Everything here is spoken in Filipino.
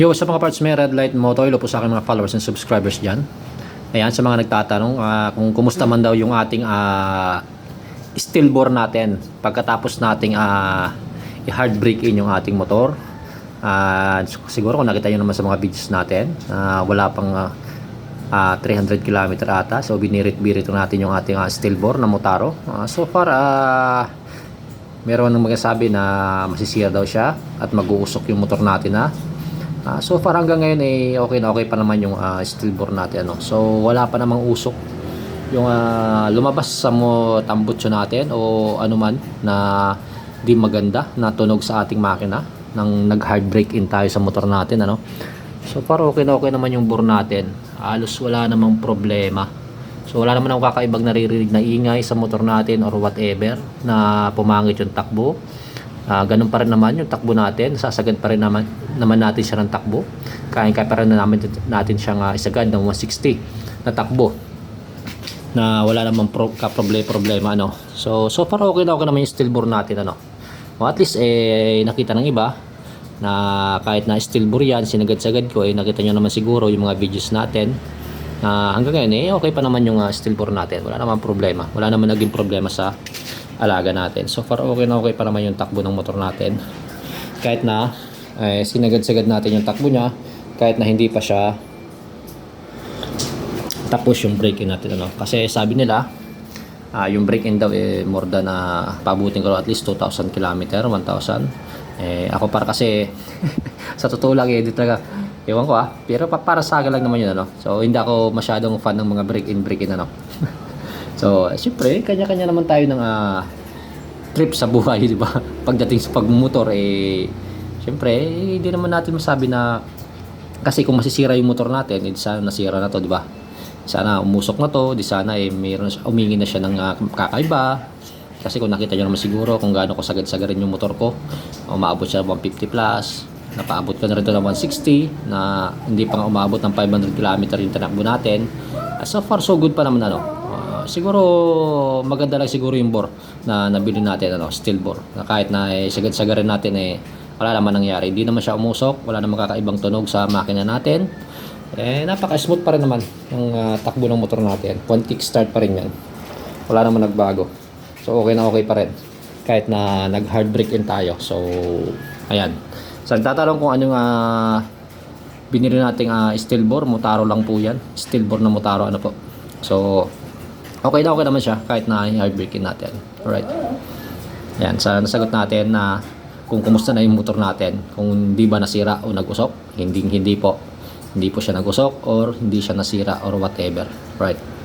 Yo, sa mga parts may red light motor, ilo po sa aking mga followers and subscribers dyan. Ayan, sa mga nagtatanong ah, kung kumusta man daw yung ating ah, stillbore natin pagkatapos nating ah, i-hard brake in yung ating motor. Ah, siguro kung nakita nyo naman sa mga videos natin, ah, wala pang ah, ah, 300 km ata. So binirit-birit natin yung ating ah, stillbore na Motaro. Ah, so far, ah, meron nang magsasabi na masisira daw siya at mag-uusok yung motor natin na Ah, so far hanggang ngayon eh okay na okay pa naman yung ah, stillbore natin ano. So wala pa namang usok yung ah, lumabas sa mo tambutso natin o anuman na di maganda na tunog sa ating makina nang nag hard brake in tayo sa motor natin ano. So far okay na okay naman yung bore natin. Halos wala namang problema. So wala naman akong kakaibang naririnig na ingay sa motor natin or whatever na pumangit yung takbo. Ah, ganun pa rin naman yung takbo natin. Sasagad pa rin naman, naman natin siya ng takbo. Kaya kaya pa rin na namin, natin siyang uh, isagad ng 160 na takbo. Na wala namang pro, ka-problema problema ano. So so far okay na okay naman yung stillbore natin ano. O at least eh nakita ng iba na kahit na stillbore yan, sinagad-sagad ko eh nakita nyo naman siguro yung mga videos natin na hanggang ngayon eh okay pa naman yung uh, stillbore natin. Wala namang problema. Wala naman naging problema sa alaga natin. So far okay na okay pa naman yung takbo ng motor natin. Kahit na eh, sinagad-sagad natin yung takbo niya, kahit na hindi pa siya tapos yung break-in natin ano. Kasi sabi nila, ah, yung break-in daw eh, more than na pabutin ko at least 2,000 km, 1,000. Eh, ako para kasi sa totoo lang eh, talaga ewan ko ah, pero pa, para sa lang naman yun ano. So hindi ako masyadong fan ng mga break-in break-in ano. So, eh, syempre, kanya-kanya naman tayo ng ah, trip sa buhay, di ba? Pagdating sa pagmumotor, eh, syempre, eh, hindi naman natin masabi na, kasi kung masisira yung motor natin, eh, sana nasira na to, di ba? Sana umusok na to, di sana eh, mayroon, humingi na siya ng ah, kakaiba. Kasi kung nakita nyo naman siguro kung gaano ko sagad-sagarin yung motor ko, umaabot siya ng 150 plus, napaabot ko na rin ng 160 na hindi pa nga umabot ng 500 km yung tinakbo natin. Ah, so far so good pa naman ano. Siguro maganda lang siguro yung bore na nabili natin ano, steel bore. Na kahit na eh, sagad-sagarin natin eh wala naman nangyari. Hindi naman siya umusok, wala naman kakaibang tunog sa makina natin. Eh napaka-smooth pa rin naman yung ah, takbo ng motor natin. One kick start pa rin yan. Wala naman nagbago. So okay na okay pa rin. Kahit na nag-hard brake in tayo. So ayan. So nagtatanong kung anong ah, binili nating uh, steel bore, Motaro lang po yan. Steel bore na Motaro ano po. So okay na okay naman siya kahit na hard braking natin. Alright. Yan, sa nasagot natin na kung kumusta na yung motor natin, kung hindi ba nasira o nagusok, hindi hindi po. Hindi po siya nagusok or hindi siya nasira or whatever. Right.